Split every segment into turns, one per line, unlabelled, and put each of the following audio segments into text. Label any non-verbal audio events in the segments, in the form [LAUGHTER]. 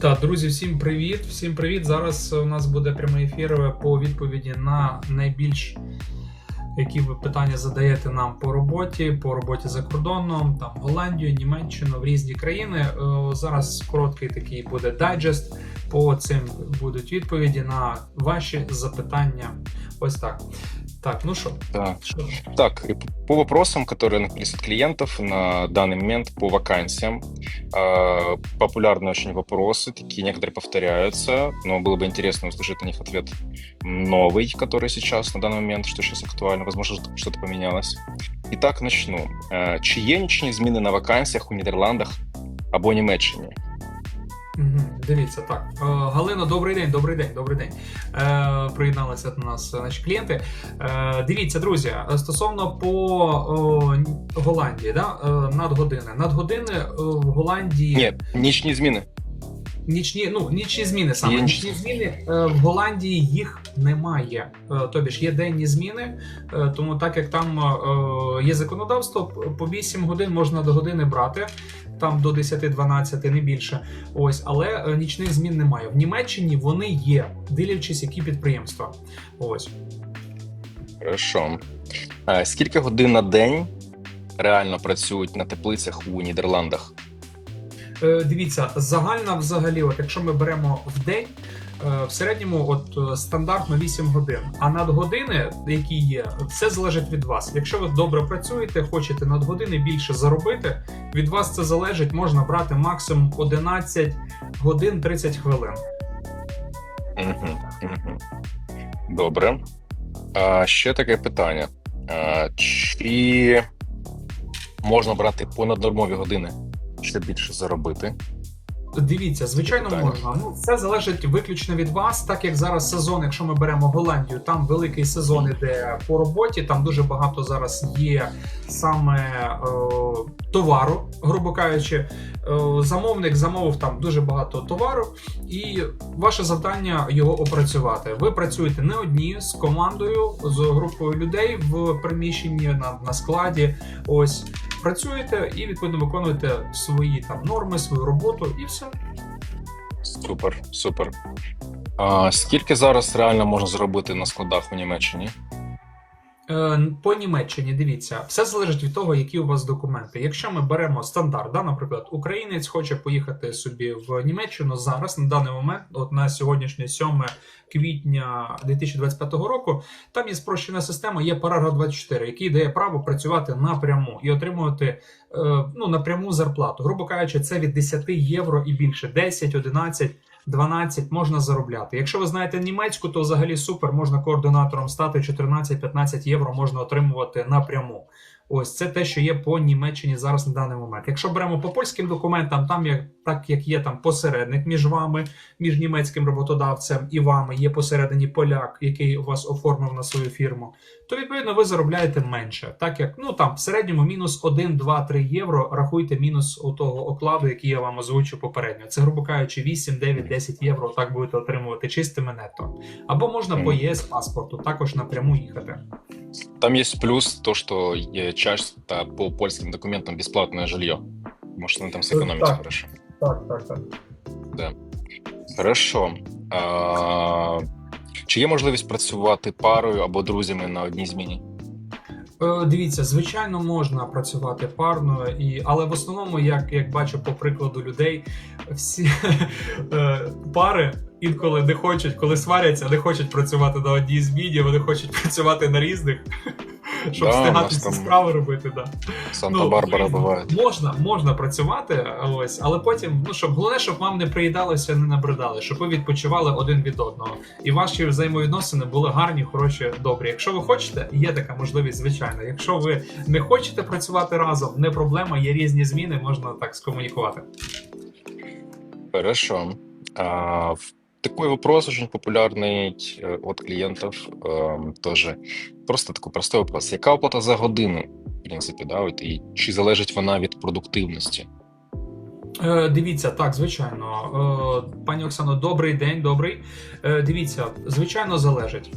Так, друзі, всім привіт! Всім привіт! Зараз у нас буде прямий ефір по відповіді на найбільш які ви питання задаєте нам по роботі, по роботі за кордоном, там Голландію, Німеччину, в різні країни. Е, Зараз короткий такий буде дайджест. По цим будуть відповіді на ваші запитання. Ось так. Так, ну що,
Да.
що?
Так, и п- по вопросам, которые накопились от клиентов на данный момент по вакансиям, э, популярные очень вопросы, такие некоторые повторяются, но было бы интересно услышать на них ответ новый, который сейчас на данный момент, что сейчас актуально, возможно, что- что-то поменялось. Итак, начну. Э, Чи є нічні зміни на вакансіях у Нідерландах або Німеччині?
Дивіться, так. Е, Галина, добрий день, добрий день, добрий день. Е, приєдналися до нас наші клієнти. Е, дивіться, друзі, стосовно по Голландії, да? надгодини. Надгодини в Голландії
Ні, нічні зміни.
Нічні, ну, нічні зміни саме.
Є
Нічні зміни е, в Голландії їх немає. Е, тобі ж є денні зміни, е, тому так як там е, є законодавство, по 8 годин можна до години брати. Там до 10-12, не більше. Ось, але е, нічних змін немає. В Німеччині вони є, дивлячись, які підприємства. Ось.
Хорошо. Е, Скільки годин на день реально працюють на теплицях у Нідерландах?
Е, Дивіться, загальна взагалі, от якщо ми беремо в день, е, в середньому от е, стандартно 8 годин. А надгодини, які є, все залежить від вас. Якщо ви добре працюєте, хочете надгодини більше заробити, від вас це залежить, можна брати максимум 11 годин 30 хвилин.
Добре. А, ще таке питання. А, чи можна брати понаднормові години, щоб більше заробити?
Дивіться, звичайно,
Так.
можна. Ну, все залежить виключно від вас, так як зараз сезон, якщо ми беремо Голландію, там великий сезон іде по роботі. Там дуже багато зараз є саме е, товару, грубо кажучи. Е, замовник замовив там дуже багато товару, і ваше завдання його опрацювати. Ви працюєте не одні з командою, з групою людей в приміщенні на, на складі. Ось працюєте і відповідно виконуєте свої там норми, свою роботу, і все.
Супер, супер. А, скільки зараз реально можна зробити на складах у Німеччині?
Е, По Німеччині дивіться, все залежить від того, які у вас документи. Якщо ми беремо стандарт, да, наприклад, українець хоче поїхати собі в Німеччину зараз, на даний момент, от на сьогоднішнє 7 квітня 2025 року, там є спрощена система, є параграф 24, який дає право працювати напряму і отримувати е, ну, напряму зарплату. Грубо кажучи, це від 10 євро і більше, 10, 11, 12 можна заробляти. Якщо ви знаєте німецьку, то взагалі супер, можна координатором стати 14-15 євро можна отримувати напряму. Ось це те, що є по Німеччині зараз на даний момент. Якщо беремо по польським документам, там як так як є там посередник між вами, між німецьким роботодавцем і вами, є посередині поляк, який у вас оформив на свою фірму, то відповідно ви заробляєте менше. Так як ну там в середньому мінус 1, 2, 3 євро. Рахуйте мінус у того окладу, який я вам озвучив попередньо. Це грубо кажучи, 8, 9, 10 євро. Так будете отримувати чистими нетто. Або можна по ЄС паспорту також напряму їхати.
Там есть плюс то, что е, часто по польским документам бесплатное жилье. Может, на этом сэкономить
так.
хорошо.
Так, так, так.
Хорошо. А, чи є можливість працювати парою або друзями на одній зміні?
Е, Дивіться, звичайно, можна працювати парно, і але в основному, як, як бачу по прикладу людей, всі [LAUGHS] е, пари інколи не хочуть, коли сваряться, не хочуть працювати на одній зміні, вони хочуть працювати на різних, [LAUGHS] щоб встигати
там
справи робити. Да.
Санта-Барбара
різно.
буває.
Можна, можна працювати, ось, але потім, ну щоб головне, щоб вам не приїдалося, не набридали, щоб ви відпочивали один від одного. І ваші взаємовідносини були гарні, хороші, добрі. Якщо ви хочете, є така можливість, звичайно. Якщо ви не хочете працювати разом, не проблема, є різні зміни, можна так скомунікувати.
Хорошо. А, в- такой вопрос очень популярный э, от клиентов эм, тоже. Просто такой простой вопрос. Яка оплата за годину, в принципі, да, от, і чи залежить вона від продуктивності?
Е, дивіться, так, звичайно. Е, пані Оксано, добрий день, добрий. Е, дивіться, звичайно, залежить.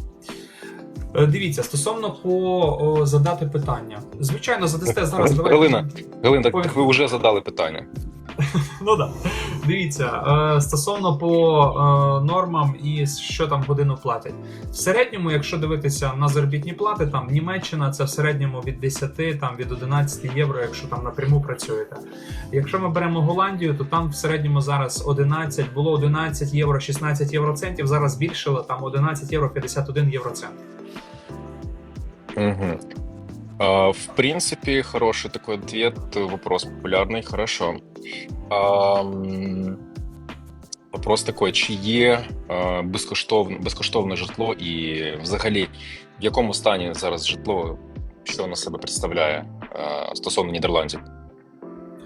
Е, дивіться, стосовно по о, задати питання. Звичайно, задасте [LAUGHS] зараз. давайте-
Галина, Галина, так,
Ой.
так ви вже задали питання. [LAUGHS]
Ну так. Дивіться, е, стосовно по е, нормам і що там годину платять. В середньому, якщо дивитися на заробітні плати, там Німеччина це в середньому від 10, там від 11 євро, якщо там напряму працюєте. Якщо ми беремо Голландію, то там в середньому зараз 11, було 11 євро, 16 євроцентів, зараз збільшили там 11 євро 51 євроцент.
Мгм. А, В принципе, хороший такой ответ, вопрос популярный, хорошо. Вопрос такой, чиє е, безкоштовне, житло і взагалі в якому стані зараз житло, що воно себе представляє стосовно Нідерландів?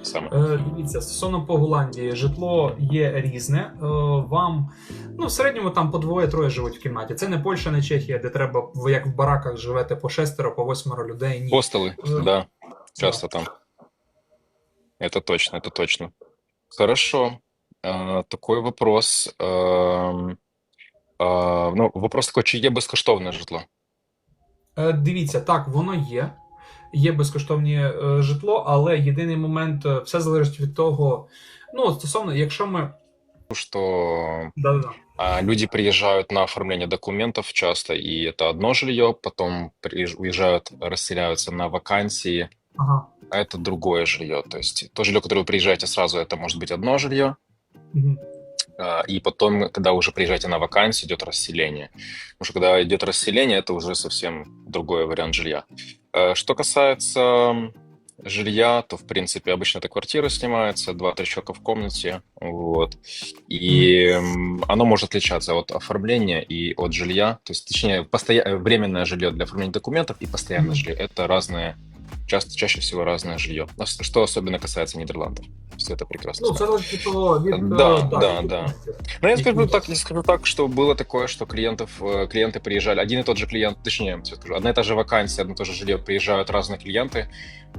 Саме.
Е, Дивіться, стосовно по Голландії, житло є різне. Е, Вам ну в середньому там по двоє-троє живуть в кімнаті. Це не Польща, не Чехія, де треба ви як в бараках живете по шестеро, по восьмеро людей. Ні.
Хостелы,
Э,
да, часто там. Это точно, это точно. Хорошо. А, Такой вопрос. Ем, а, Ну, вопрос такой, чи є безкоштовне житло?
Е, Дивіться, так, воно є. Є безкоштовне е, житло, але єдиний момент, е, все залежить від того. Ну, стосовно, якщо ми.
Что
Да-да-да.
а, люди приезжают на оформление документов часто, и это одно жилье, потом приезж- уезжают, расселяются на вакансии,
Ага.
а это другое жилье. То есть то жилье, которое вы приезжаете сразу, это может быть одно жилье,
Мгм.
А, И потом, когда уже приезжаете на вакансию, идет расселение. Потому что когда идет расселение, это уже совсем другой вариант жилья. Э, Что касается жилья, то, в принципе, обычно это квартира снимается, 2-3 человека в комнате, вот. И оно может отличаться от оформления и от жилья. То есть, точнее, постоя- временное жилье для оформления документов и постоянное жилье. Это разные, часто, чаще всего разное жилье. А с- Что особенно касается Нидерландов. Все это прекрасно
Ну,
знают.
це залежить від того, від, е,
Да, да,
від
да.
можливостей.
Ну, я
И
скажу
плюс-
так, я скажу так, что было такое, что клиентов, э, клиенты приезжали, один и тот же клиент, точнее, я тебе скажу, одна и та же вакансия, одно и то же жилье, приезжают разные клиенты,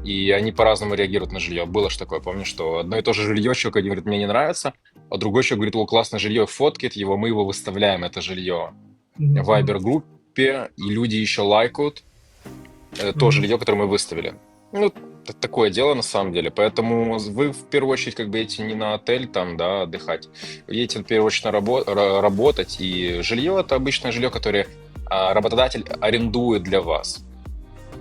и они по-разному реагируют на жилье. Было же такое, помню, что одно и то же жилье, человек один говорит, мне не нравится, а другой человек говорит, о, классное жилье, фоткает его, мы его выставляем, это жилье
Мгм.
в Viber-группе, и люди еще лайкают э, то
Мгм.
жилье, которое мы выставили. Ну, такое дело на самом деле. Поэтому вы в первую очередь как бы едете не на отель там, да, отдыхать. Вы едете в первую очередь на рабо- ра- работать. И жилье это обычное жилье, которое а, работодатель арендует для вас.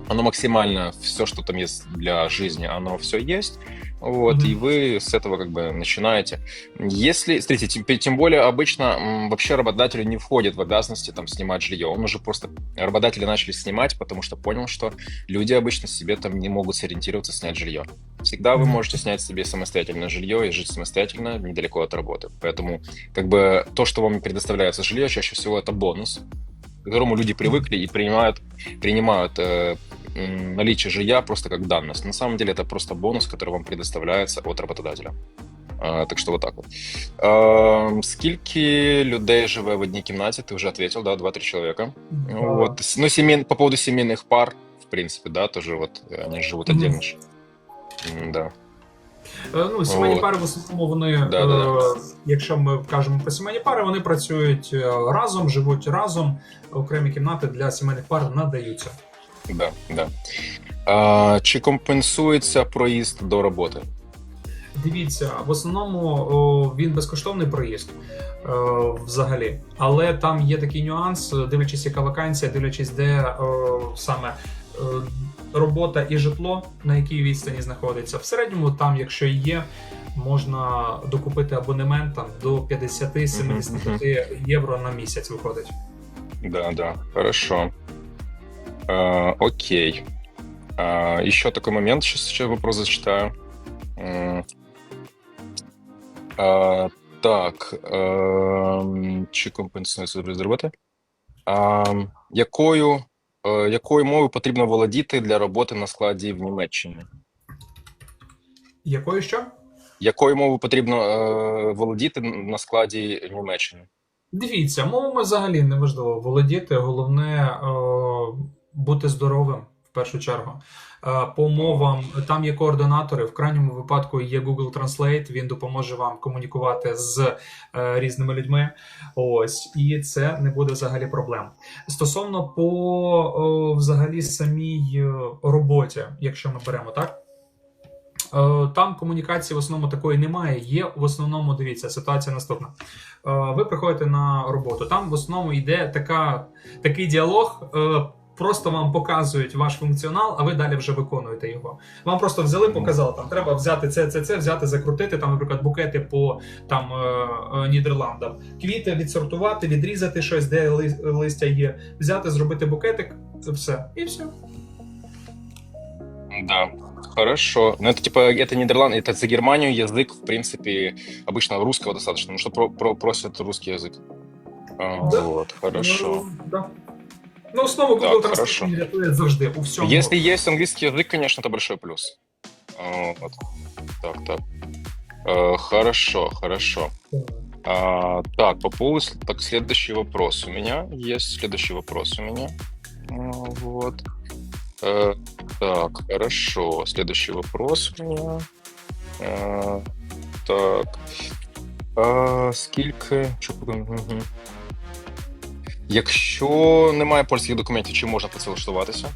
Оно максимально все, что там есть для жизни, оно все есть. Вот,
Мгм.
и вы с этого как бы начинаете. Если, смотрите, тем, тем более обычно вообще работодателю не входит в обязанности там снимать жилье. Он уже просто, работодатели начали снимать, потому что понял, что люди обычно себе там не могут сориентироваться снять жилье. Всегда вы
Мгм.
можете снять себе самостоятельное жилье и жить самостоятельно недалеко от работы. Поэтому как бы то, что вам предоставляется жилье, чаще всего это бонус, к которому люди привыкли и принимают, принимают э, наличие жилья просто как данность. На самом деле это просто бонус, который вам предоставляется от работодателя. А, так що вот так от. Е, скільки людей живе в одній кімнаті? Ти вже ответил, да, 2-3 человека.
Да.
Вот. С- Ну, семей, по поводу семейных пар, в принципе, да, тоже вот э, они живут
Мгм.
отдельно. ж. М, Да.
Е, Ну, сімейні
От.
пари в основному вони,
Да, да, да.
е, якщо ми кажемо про сімейні пари, вони працюють е, разом, живуть разом. Окремі кімнати для сімейних пар надаються.
Да, да. А, чи компенсується проїзд до роботи?
Дивіться, в основному о, він безкоштовний проїзд е, взагалі, але там є такий нюанс, дивлячись, яка вакансія, дивлячись, де о, саме е, робота і житло, на якій відстані знаходиться. В середньому, там, якщо є, можна докупити абонемент там до 50-75 євро на місяць виходить.
Да, да, хорошо. А, окей. А, еще такой момент, сейчас еще вопрос зачитаю. А, так, ем, чи проїзд роботи? А, якою, е, якою мовою потрібно володіти для роботи на складі в Німеччині?
Якою що?
Якою мовою потрібно е, володіти на складі в Німеччині?
Дивіться, мовами взагалі не важливо володіти, головне е, бути здоровим в першу чергу. Е, по мовам там є координатори. В крайньому випадку є Google Translate, він допоможе вам комунікувати з е, різними людьми. Ось, і це не буде взагалі проблем. Стосовно по взагалі самій е, роботі, якщо ми беремо так. Там комунікації в основному такої немає. Є в основному, дивіться, ситуація наступна. Ви приходите на роботу. Там в основному йде така, такий діалог е, Просто вам показують ваш функціонал, а ви далі вже виконуєте його. Вам просто взяли, показали, там треба взяти це, це, це, взяти, закрутити, там, наприклад, букети по там е, е, Нідерландам, квіти відсортувати, відрізати щось, де ли- листя є, взяти, зробити букетик, все, і все.
Да, хорошо. Ну, это типа, это Нидерланды, это за Германию язык, в принципе, обычно русского достаточно, потому что про, про- просят русский язык. А,
Да.
Вот, хорошо.
Ну, да. Ну, основу
Так,
Google
хорошо.
Translate рятує завжди у всьому.
Если есть английский язык, конечно, это большой плюс. Вот. Так, так. Э, Хорошо, хорошо. А, так, по поводу... с- Так, следующий вопрос у меня есть. Следующий вопрос у меня. А, Вот. Э, Так, хорошо. Следующий вопрос у меня. Э, Так. А, скільки. Що мгм. Якщо немає польських документів, чи можна працевлаштуватися?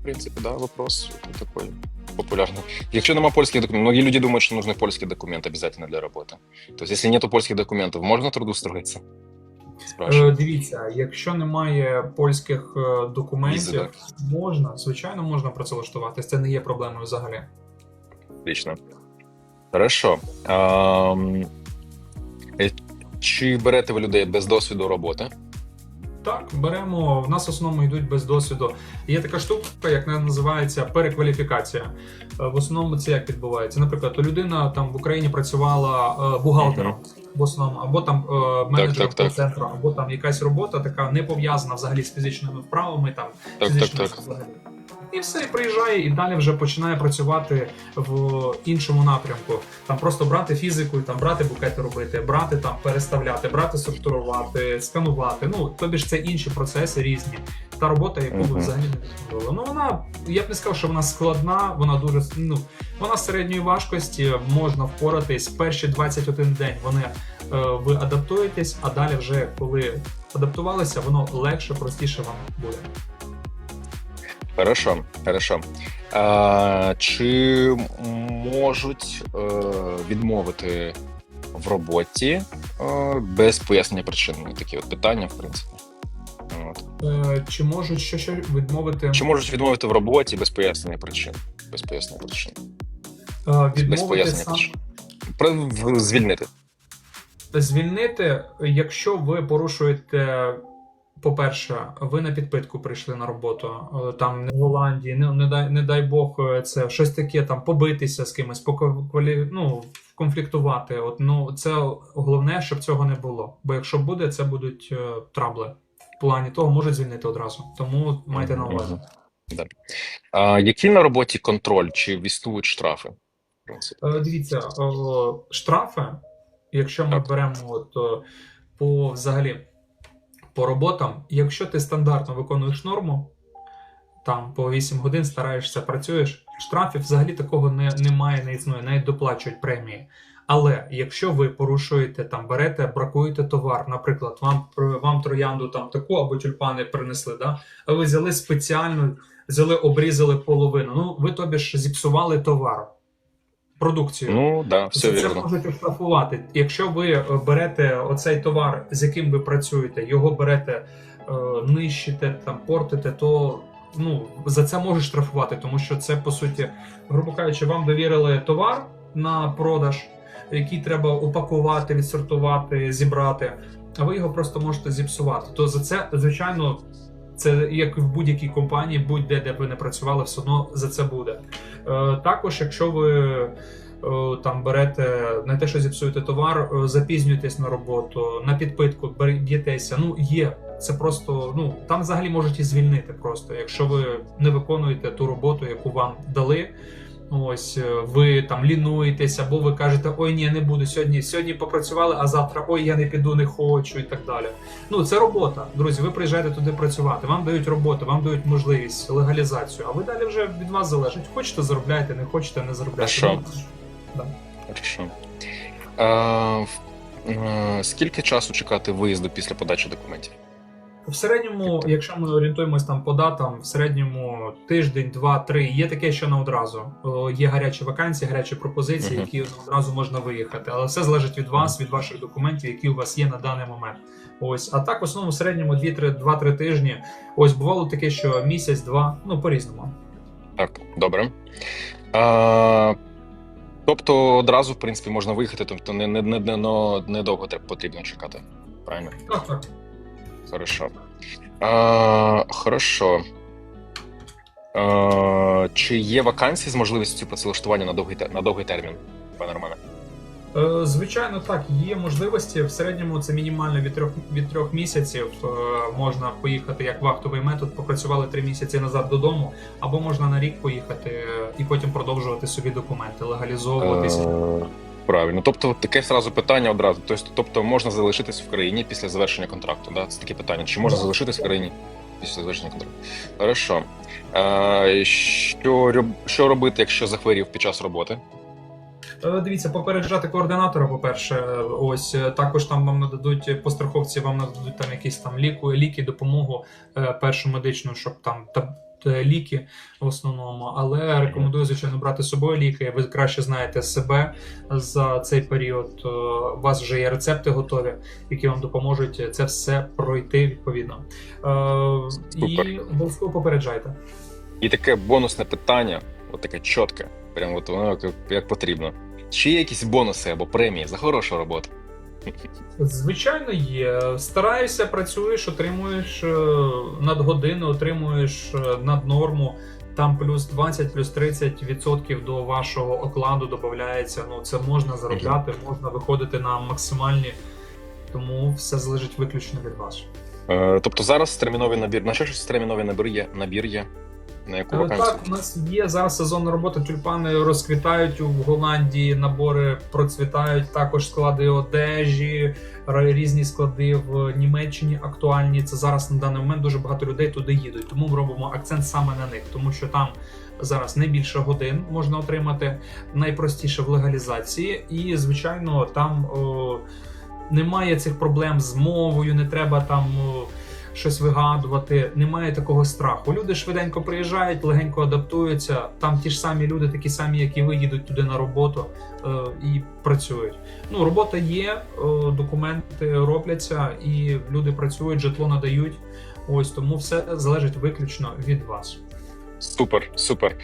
В принципі, да, вопрос Це такий популярний. Якщо немає польських документів, многие люди думают, что нужны польские документы обязательно для работы. То есть, если нету польских документов, можно трудоустроиться? Спрашиваю.
Е, Дивіться, якщо немає польських е, документів,
Візи, так.
можна, звичайно, можна працевлаштуватись. Це не є проблемою взагалі.
Отлично. Хорошо. Ам, е, Чи берете ви людей без досвіду роботи?
Так, беремо. В нас в основному йдуть без досвіду. Є така штука, як називається перекваліфікація. Е, В основному це як відбувається. Наприклад, людина там в Україні працювала е, бухгалтером в основному, або там е, менеджером
так, так.
центру, або там якась робота така не пов'язана взагалі з фізичними вправами, там
Так, так,
фізичними
так.
взагалі. І все, і приїжджає, і далі вже починає працювати в іншому напрямку. Там просто брати фізику, і там брати букети робити, брати там переставляти, брати сортувати, сканувати. Ну тобі ж це інші процеси різні. Та робота, яку ви взагалі не виконували. Ну вона я б не сказав, що вона складна, вона дуже ну вона середньої важкості, можна впоратись. Перші 21 день вони е, ви адаптуєтесь, а далі вже коли адаптувалися, воно легше, простіше вам буде.
Хорошо, хорошо. А, чи можуть е, відмовити в роботі е, без пояснення причин? Ну, Такі от питання, в принципі. От.
Е, Чи можуть що ще відмовити?
Чи можуть відмовити в роботі без пояснення причин? Без пояснення причин.
Е,
Без пояснення
сам
причин. Про в- звільнити.
звільнити, якщо ви порушуєте. По-перше, ви на підпитку прийшли на роботу е, там не в Голландії, не, не дай не дай Бог, е, це щось таке, там побитися з кимось, поквалі, ну, конфліктувати. От ну це головне, щоб цього не було. Бо якщо буде, це будуть е, трабли. В плані того можуть звільнити одразу. Тому майте на увазі.
А, який на роботі контроль? Чи існують штрафи?
Е, Дивіться, е, штрафи, якщо ми
Так.
беремо от, по взагалі по роботам, якщо ти стандартно виконуєш норму, там по 8 годин стараєшся, працюєш, штрафів взагалі такого не, немає, не існує, навіть доплачують премії. Але якщо ви порушуєте там, берете, бракуєте товар, наприклад, вам вам троянду там таку або тюльпани принесли, да? а ви взяли спеціально, взяли, обрізали половину. Ну, ви тобі ж зіпсували товар, продукцію.
Ну, да, все
За це
вірно.
можуть оштрафувати. Якщо ви е, берете оцей товар, з яким ви працюєте, його берете, е, нищите, там портите, то ну за це можуть штрафувати, тому що це по суті, грубо кажучи, вам довірили товар на продаж, який треба упакувати, відсортувати, зібрати, а ви його просто можете зіпсувати. То за це, звичайно. Це як в будь-якій компанії, будь-де, де б ви не працювали, все одно за це буде. Е, також, якщо ви е, там берете не те, що зіпсуєте товар, е, запізнюєтесь на роботу, на підпитку б'єтеся. Ну є. Це просто ну там взагалі можуть і звільнити просто, якщо ви не виконуєте ту роботу, яку вам дали. Ось е, ви там лінуєтесь, або ви кажете, ой, ні, не буду сьогодні. Сьогодні попрацювали, а завтра ой, я не піду, не хочу і так далі. Ну це робота, друзі. Ви приїжджаєте туди працювати. Вам дають роботу, вам дають можливість легалізацію. А ви далі вже від вас залежить. Хочете заробляйте, не хочете, не заробляйте.
Хорошо.
Ну,
Хорошо. А, е, скільки часу чекати виїзду після подачі документів?
В середньому, якщо ми орієнтуємось там по датам, в середньому тиждень, два, три. Є таке, що на одразу. Є гарячі вакансії, гарячі пропозиції, які одразу можна виїхати. Але все залежить від вас, від ваших документів, які у вас є на даний момент. Ось, а так в основному в середньому 2-3 тижні. Ось бувало таке, що місяць-два, ну по-різному.
Так, добре. А, тобто одразу, в принципі, можна виїхати, тобто не, не, не, не, но- недовго потрібно чекати. Правильно?
Так, так.
Хорошо. А, хорошо. А, чи є вакансії з можливістю працевлаштування на довгий, на довгий термін, пане Романе?
Е, Звичайно, так, є можливості. В середньому це мінімально від трьох від трьох місяців. Е, Можна поїхати як вахтовий метод, попрацювали три місяці назад додому, або можна на рік поїхати е, і потім продовжувати собі документи, легалізовуватися.
Е, Правильно. Тобто таке зразу питання одразу. Тобто, тобто можна залишитись в країні після завершення контракту. Да? Це таке питання. Чи можна залишитись в країні після завершення контракту? Хорошо. Е, що, що робити, якщо захворів під час роботи?
Е, Дивіться, попереджати координатора, по-перше, е, ось е, також там вам нададуть по страховці, вам нададуть там якісь там ліку, ліки, допомогу е, першу медичну, щоб там та, та ліки в основному. Але рекомендую, звичайно, брати з собою ліки. Ви краще знаєте себе за цей період. Е, У вас вже є рецепти готові, які вам допоможуть це все пройти відповідно. Е,
Супер.
І обов'язково попереджайте.
І таке бонусне питання, от таке чітке, прямо от воно як потрібно. Чи є якісь бонуси або премії за хорошу роботу?
Звичайно, є. Стараєшся, працюєш, отримуєш е, надгодини, отримуєш е, наднорму. Там плюс 20, плюс 30 відсотків до вашого окладу додається. Ну це можна заробляти, можна виходити на максимальні. Тому все залежить виключно від вас.
Е, тобто зараз терміновий набір. На що ж терміновий набір є? Набір є? На яку вакансію?
Так, у нас є зараз сезонна робота. Тюльпани розквітають у Голландії, набори процвітають. Також склади одежі, різні склади в Німеччині актуальні. Це зараз на даний момент дуже багато людей туди їдуть. Тому ми робимо акцент саме на них, тому що там зараз найбільше годин можна отримати, найпростіше в легалізації, і звичайно там о, немає цих проблем з мовою, не треба там. о, щось вигадувати, немає такого страху. Люди швиденько приїжджають, легенько адаптуються. Там ті ж самі люди, такі самі, як і ви, їдуть туди на роботу е, і працюють. Ну, робота є, е, документи робляться, і люди працюють, житло надають. Ось тому все залежить виключно від вас.
Супер, супер.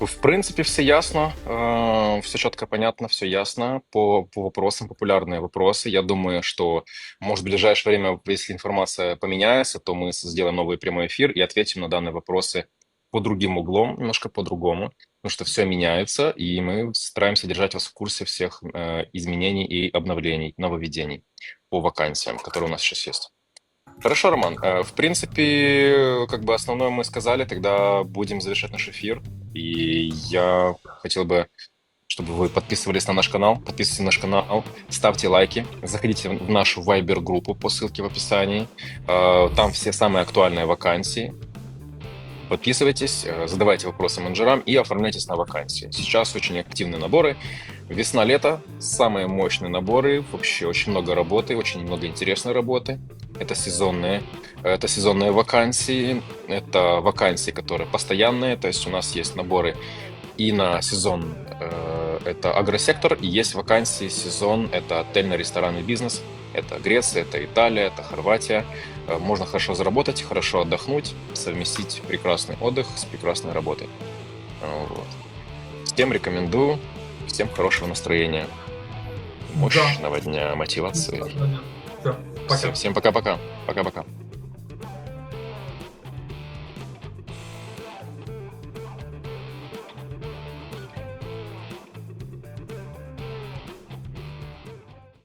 В принципе, все ясно, э, все четко понятно, все ясно. По, по вопросам, популярные вопросы. Я думаю, что, может, в ближайшее время, если информация поменяется, то мы сделаем новый прямой эфир и ответим на данные вопросы по другим углом, немножко по-другому, потому что все меняется, и мы стараемся держать вас в курсе всех э, изменений и обновлений, нововведений по вакансиям, которые у нас сейчас есть. Хорошо, Роман. Э, В принципе, как бы основное мы сказали, тогда будем завершать наш эфир. И я хотел бы, чтобы вы подписывались на наш канал, подписывайтесь на наш канал, ставьте лайки, заходите в нашу Viber-группу по ссылке в описании. Э, Там все самые актуальные вакансии. Подписывайтесь, э, задавайте вопросы менеджерам и оформляйтесь на вакансии. Сейчас очень активные наборы. Весна-лето, самые мощные наборы, вообще очень много работы, очень много интересной работы. Это сезонные, это сезонные вакансии, это вакансии, которые постоянные, то есть у нас есть наборы и на сезон э, это агросектор, и есть вакансии сезон, это отельно ресторанный бизнес, это Греция, это Италия, это Хорватия. Э, Можно хорошо заработать, хорошо отдохнуть, совместить прекрасный отдых с прекрасной работой. Вот. Всем рекомендую, всем хорошего настроения, мощного дня мотивации.
Все, пока.
Все, всем пока-пока. Пока-пока.